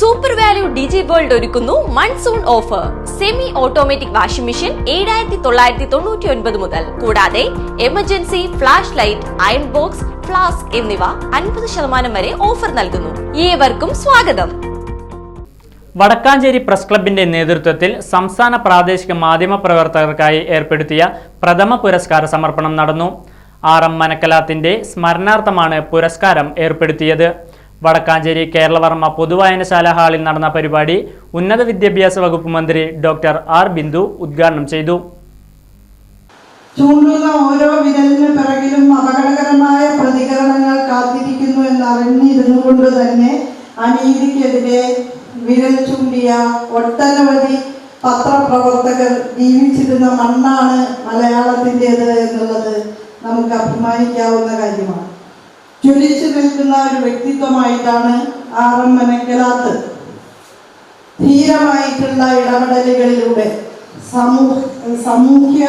Super value digi world ഒരുക്കുന്നു monsoon offer semi automatic washing machine ഏഴായിരത്തി തൊള്ളായിരത്തി തൊണ്ണൂറ്റി ഒൻപത് മുതൽ. കൂടാതെ emergency flash light iron box flask എന്നിവ അൻപത് ശതമാനം വരെ ഓഫർ നൽകുന്നു. ഏവർക്കും സ്വാഗതം. വടക്കാഞ്ചേരി പ്രസ് ക്ലബിന്റെ നേതൃത്വത്തിൽ സംസ്ഥാന പ്രാദേശിക മാധ്യമ പ്രവർത്തകർക്കായി ഏർപ്പെടുത്തിയ പ്രഥമ പുരസ്കാര സമർപ്പണം നടന്നു. ആർ എം മനക്കലാത്തിന്റെ സ്മരണാർത്ഥമാണ് പുരസ്കാരം ഏർപ്പെടുത്തിയത്. വടക്കാഞ്ചേരി കേരളവർമ്മ പൊതുവായനശാല ഹാളിൽ നടന്ന പരിപാടി ഉന്നത വിദ്യാഭ്യാസ വകുപ്പ് മന്ത്രി ഡോക്ടർ ആർ ബിന്ദു ഉദ്ഘാടനം ചെയ്തു. ചൂണ്ടുന്ന ഓരോ വിരലിന് പിറകിലും അപകടകരമായ പ്രതികരണങ്ങൾ കാത്തിരിക്കുന്നു എന്നറിഞ്ഞിരുന്നു കൊണ്ട് തന്നെ അനീതിക്കെതിരെ വിരൽ ചൂണ്ടിയ ഒട്ടനവധി പത്രപ്രവർത്തകർ ജീവിച്ചിരുന്ന മണ്ണാണ് മലയാളത്തിന്റെത് എന്നുള്ളത് നമുക്ക് അഭിമാനിക്കാവുന്ന കാര്യമാണ്. ജ്വലിച്ചു നിൽക്കുന്ന ഒരു വ്യക്തിത്വമായിട്ടാണ് ആർ എം മനക്കലാത്ത് ധീരമായിട്ടുള്ള ഇടപെടലുകളിലൂടെ സമൂഹ സാമൂഹ്യ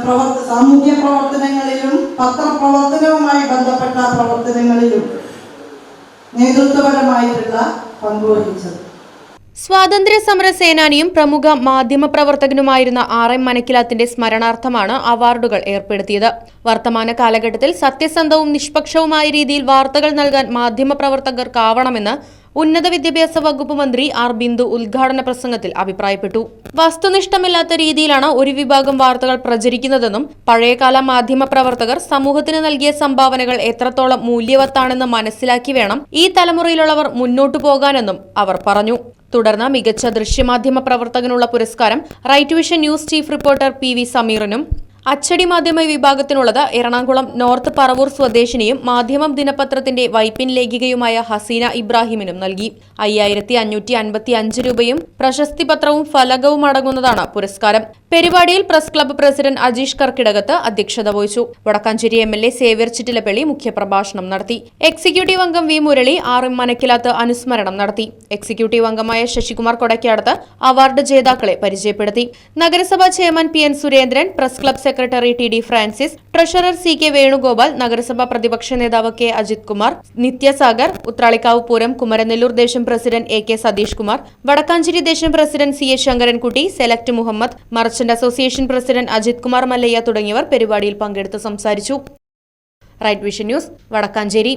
പ്രവർത്ത സാമൂഹ്യ പ്രവർത്തനങ്ങളിലും പത്രപ്രവർത്തനവുമായി ബന്ധപ്പെട്ട പ്രവർത്തനങ്ങളിലും നേതൃത്വപരമായിട്ടുള്ള പങ്കുവഹിച്ചത് സ്വാതന്ത്ര്യ സമര സേനാനിയും പ്രമുഖ മാധ്യമ പ്രവർത്തകനുമായിരുന്ന ആർ എം മനക്കിലാത്തിന്റെ സ്മരണാർത്ഥമാണ് അവാർഡുകൾ ഏർപ്പെടുത്തിയത്. വർത്തമാന കാലഘട്ടത്തിൽ സത്യസന്ധവും നിഷ്പക്ഷവുമായ രീതിയിൽ വാർത്തകൾ നൽകാൻ മാധ്യമ പ്രവർത്തകർക്കാവണമെന്ന് ഉന്നത വിദ്യാഭ്യാസ വകുപ്പ് മന്ത്രി ആർ ബിന്ദു ഉദ്ഘാടന പ്രസംഗത്തിൽ അഭിപ്രായപ്പെട്ടു. വസ്തുനിഷ്ഠമില്ലാത്ത രീതിയിലാണ് ഒരു വിഭാഗം വാർത്തകൾ പ്രചരിക്കുന്നതെന്നും പഴയകാല മാധ്യമ പ്രവർത്തകർ സമൂഹത്തിന് നൽകിയ സംഭാവനകൾ എത്രത്തോളം മൂല്യവത്താണെന്ന് മനസ്സിലാക്കി വേണം ഈ തലമുറയിലുള്ളവർ മുന്നോട്ടു പോകാനെന്നും അവർ പറഞ്ഞു. തുടർന്ന് മികച്ച ദൃശ്യമാധ്യമ പ്രവർത്തകനുള്ള പുരസ്കാരം right vision news chief reporter P V സമീറിനും അച്ചടി മാധ്യമ വിഭാഗത്തിനുള്ളത് എറണാകുളം നോർത്ത് പറവൂർ സ്വദേശിനിയും മാധ്യമം ദിനപത്രത്തിന്റെ വൈപ്പിൻ ലേഖികയുമായ ഹസീന ഇബ്രാഹിമിനും നൽകി. അയ്യായിരത്തി അഞ്ഞൂറ്റി അൻപത്തി അഞ്ച് രൂപയും പ്രശസ്തി പത്രവും ഫലകവും അടങ്ങുന്നതാണ് പുരസ്കാരം. പരിപാടിയിൽ press club president Ajeesh Karkidakath അധ്യക്ഷത വഹിച്ചു. Vadakkanchery M L A Xavier Chittilappally മുഖ്യപ്രഭാഷണം നടത്തി. എക്സിക്യൂട്ടീവ് അംഗം V Murali R M Manakkilath അനുസ്മരണം നടത്തി. എക്സിക്യൂട്ടീവ് അംഗമായ ശശികുമാർ കൊടക്കാടത്ത് അവാർഡ് ജേതാക്കളെ പരിചയപ്പെടുത്തി. നഗരസഭാ chairman P N Surendran press club secretary T D Francis treasurer C K Venugopal നഗരസഭാ പ്രതിപക്ഷ നേതാവ് കെ അജിത് കുമാർ നിത്യസാഗർ ഉത്രാളിക്കാവ് പൂരം കുമരനെല്ലൂർ ദേശം president A K Satheesh Kumar Vadakkanchery ദേശം president C A Sankarankutty select Muhammad merchant association president Ajith Kumar Mallayya തുടങ്ങിയവർ പരിപാടിയിൽ പങ്കെടുത്ത് സംസാരിച്ചു. Right vision news Vadakkanchery.